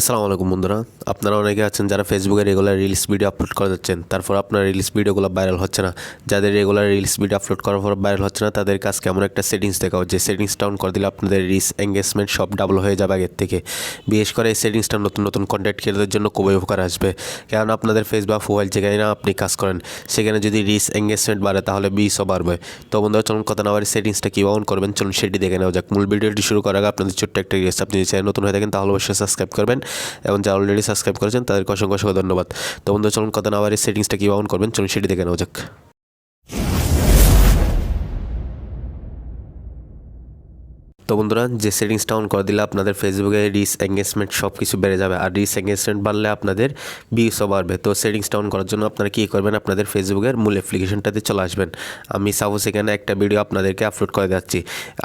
আসসালামু আলাইকুম বন্ধুরা। আপনারা অনেকে আছেন যারা ফেসবুকে রেগুলার রিলস ভিডিও আপলোড করে যাচ্ছেন, তারপর আপনার রিলস ভিডিওগুলো ভাইরাল হচ্ছে না। যাদের রেগুলার রিলস ভিডিও আপলোড করার পর ভাইরাল হচ্ছে না, তাদের কাছে কেমন একটা সেটিংস দেখাও, যে সেটিংসটা অন করে দিলে আপনাদের রিস এঙ্গেজমেন্ট সব ডাবল হয়ে যাবে আগের থেকে। বিশেষ করে এই সেটিংসটা নতুন নতুন কন্টেন্ট ক্রিয়েটারদের জন্য খুবই উপকার আসবে। কারণ আপনাদের ফেসবুক প্রোফাইল যেখানে না আপনি কাজ করেন, সেখানে যদি রিস এঙ্গেজমেন্ট বাড়ে তাহলে বিসও বাড়বে। তো বন্ধুরা, চলুন কথা না বাড়ি সেটিংসটা কীভাবে অন করবেন, চলুন সেটি দেখে নেওয়া যাক। মূল ভিডিওটি শুরু করার আগে আপনাদের ছোট্ট একটা রিকোয়েস্ট আপনি যদি চ্যানেল নতুন হয়ে থাকেন, তাহলে অবশ্যই সাবস্ক্রাইব করবেন। এবং যারা অলরেডি সাবস্ক্রাইব করেছেন, তাদেরকে অসংখ্য অসংখ্য ধন্যবাদ। তো বন্ধু চলুন কথা না বাড়ি সেটিংসটা কীভাবে অন করবেন, চলুন সেটি দেখে নেওয়া যাক। তো বন্ধুরা, যে সেটিংসটা অন করে দিলে আপনাদের ফেসবুকে রিস এঙ্গেজমেন্ট সব কিছু বেড়ে যাবে। আর রিস এঙ্গেজমেন্ট বাড়লে আপনাদের ভিউসও বাড়বে। তো সেটিংসটা অন করার জন্য আপনারা কী করবেন? আপনাদের ফেসবুকের মূল অ্যাপ্লিকেশনটাতে চলে আসবেন। আমি সাপোজ এখানে একটা ভিডিও আপনাদেরকে আপলোড করে যাচ্ছি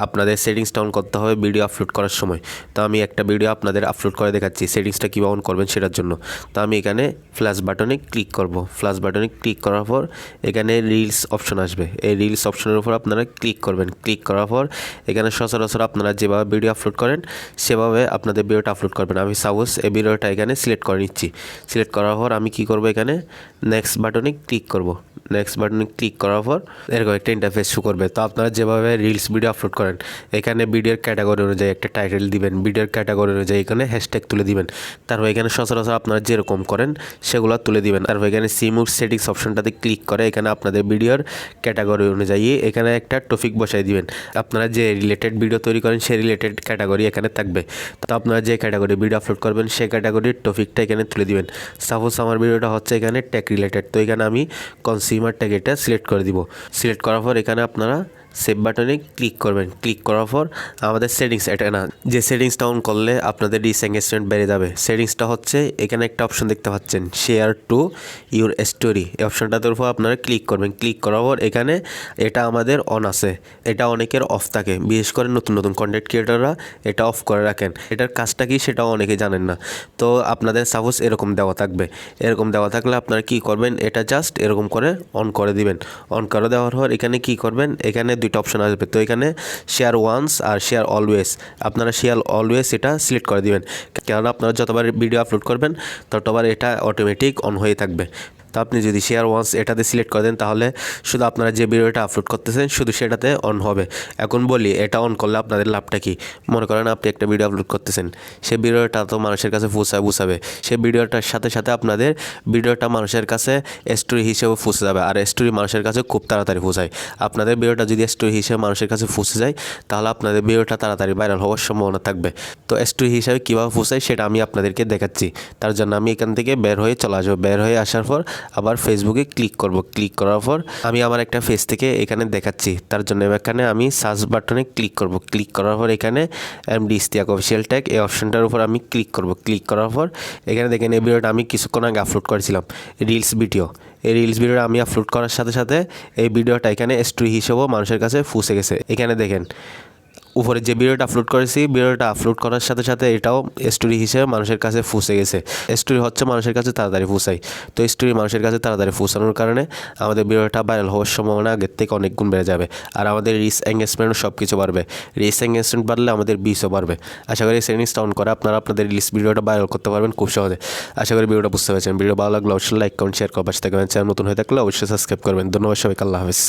আপনাদের সেটিংসটা অন করতে হবে ভিডিও আপলোড করার সময়। তো আমি একটা ভিডিও আপনাদের আপলোড করে দেখাচ্ছি। সেটিংসটা কীভাবে অন করবেন সেটার জন্য। তো আমি এখানে ফ্ল্যাশ বাটনে ক্লিক করব। ফ্ল্যাশ বাটনে ক্লিক করার পর এখানে রিলস অপশন আসবে। এই রিলস অপশনের উপর আপনারা ক্লিক করবেন। ক্লিক করার পর এখানে সচরাচর আপনারা যেভাবে ভিডিও আপলোড করেন, সেভাবে আপনাদের ভিডিওটা আপলোড করবেন। আমি সাপোজ এই ভিডিওটা এখানে সিলেক্ট করে নিচ্ছি। সিলেক্ট করার পর আমি কি করব এখানে? নেক্সট বাটনে ক্লিক করব। নেক্সট বাটনে ক্লিক করার পর এরকম একটা ইন্টারফেস শু করবে। তো আপনারা যেভাবে রিলস ভিডিও আপলোড করেন, এখানে ভিডিওর ক্যাটাগরি অনুযায়ী একটা টাইটেল দিবেন ভিডিওর ক্যাটাগরি অনুযায়ী এখানে হ্যাশট্যাগ তুলে দিবেন। তারপর এখানে সচরাচর আপনারা যেরকম করেন, সেগুলো তুলে দিবেন। তারপর এখানে সিমুর সেটিংস অপশনটাতে ক্লিক করে এখানে আপনাদের ভিডিওর ক্যাটাগরি অনুযায়ী এখানে একটা টপিক বসাই দিবেন। আপনারা যে রিলেটেড ভিডিও তৈরি করেন, সেই রিলেটেড ক্যাটাগরি এখানে থাকবে। তো আপনারা যে ক্যাটাগরি ভিডিও আপলোড করবেন, সেই ক্যাটাগরির টপিকটা এখানে তুলে দিবেন। সাপোজ আমার ভিডিওটা হচ্ছে এখানে টেক রিলেটেড তো এখানে আমি কনজিউমার ট্যাগ এটা সিলেক্ট করে দিব। সিলেক্ট করার পর এখানে আপনারা সেভ বাটনে ক্লিক করবেন। ক্লিক করার পর আমাদের সেটিংস এটা না, যে সেটিংসটা অন করলে আপনাদের রিস এঙ্গেজমেন্ট বেড়ে যাবে। সেটিংসটা হচ্ছে এখানে একটা অপশন দেখতে পাচ্ছেন শেয়ার টু ইউর স্টোরি এই অপশনটার উপর আপনারা ক্লিক করবেন। ক্লিক করার পর এখানে এটা আমাদের অন আছে। এটা অনেকের অফ থাকে। বিশেষ করে নতুন নতুন কন্টেন্ট ক্রিয়েটররা এটা অফ করে রাখেন। এটার কাজটা কি সেটাও অনেকে জানেন না। তো আপনাদের সাপোজ এরকম দেওয়া থাকবে। এরকম দেওয়া থাকলে আপনারা কি করবেন? এটা জাস্ট এরকম করে অন করে দিবেন। অন করে দেওয়ার পর এখানে কি করবেন? এখানে দুইটা অপশন আসবে। তো এখানে শেয়ার ওয়ান্স আর শেয়ার অলওয়েজ আপনারা শেয়ার অলওয়েজ এটা সিলেক্ট করে দেবেন। কেননা আপনারা যতবার ভিডিও আপলোড করবেন, ততবার এটা অটোমেটিক অন হয়ে থাকবে। তো আপনি যদি শেয়ার ওয়ান্স এটাতে সিলেক্ট করে দেন, তাহলে শুধু আপনারা যে ভিডিওটা আপলোড করতেছেন, শুধু সেটাতে অন হবে। এখন বলি, এটা অন করলে আপনাদের লাভটা কি? মনে করেন আপনি একটা ভিডিও আপলোড করতেছেন। সেই ভিডিওটা তো মানুষের কাছে ফুসায় বুঝাবে। সেই ভিডিওটার সাথে সাথে আপনাদের ভিডিওটা মানুষের কাছে স্টোরি হিসেবে ফুসে যাবে। আর স্টোরি মানুষের কাছে খুব তাড়াতাড়ি ফুসায়। আপনাদের ভিডিওটা যদি স্টোরি হিসেবে মানুষের কাছে ফুসে যায়, তাহলে আপনাদের ভিডিওটা তাড়াতাড়ি ভাইরাল হওয়ার সম্ভাবনা থাকবে। তো স্টোরি হিসাবে কীভাবে ফুসায়, সেটা আমি আপনাদেরকে দেখাচ্ছি। তার জন্য আমি এখান থেকে বের হয়ে চলে আসব। বের হয়ে আসার পর আবার ফেসবুকে ক্লিক করব। ক্লিক করার পর আমি আমার একটা ফেস থেকে এখানে দেখাচ্ছি। তার জন্য এখানে আমি সার্চ বাটনে ক্লিক করব। ক্লিক করার পর এখানে এমডি ইস্তিয়াক অফিসিয়াল ট্যাগ এই অপশনটার উপর আমি ক্লিক করব। ক্লিক করার পর এখানে দেখেন, এই ভিডিওটা আমি কিছুক্ষণ আগে আপলোড করেছিলাম। রিলস ভিডিও এই রিলস ভিডিওটা আমি আপলোড করার সাথে সাথে এই ভিডিওটা এখানে স্টোরি হিসেবেও মানুষের কাছে ফুসে গেছে। এখানে দেখেন উপরে যে ভিডিওটা আপলোড করেছি ভিডিওটা আপলোড করার সাথে সাথে এটাও স্টোরি হিসেবে মানুষের কাছে ফুসে গেছে। স্টোরি হচ্ছে মানুষের কাছে তাড়াতাড়ি ফুসাই। তো স্টোরি মানুষের কাছে তাড়াতাড়ি ফুসানোর কারণে আমাদের ভিডিওটা ভাইরাল হওয়ার সম্ভাবনা আগের থেকে অনেক গুণ বেড়ে যাবে। আর আমাদের রিস এঙ্গেজমেন্ট সব কিছু বাড়বে। রিস এঙ্গেজমেন্ট বাড়লে আমাদের বিসও বাড়বে। আশা করি সেটিংসটা অন করে, আপনারা আপনাদের রিলিস ভিডিওটা ভাইরাল করতে পারবেন খুব সহজে। আশা করি ভিডিওটা বুঝতে পেরেছেন। ভিডিও ভালো লাগলে অবশ্যই লাইক কমেন্ট শেয়ার করবার সাথে চ্যানেল নতুন হয়ে থাকলে অবশ্যই সাবস্ক্রাইব করবেন। ধন্যবাদ সবাইকে, আল্লাহ হাফিজ।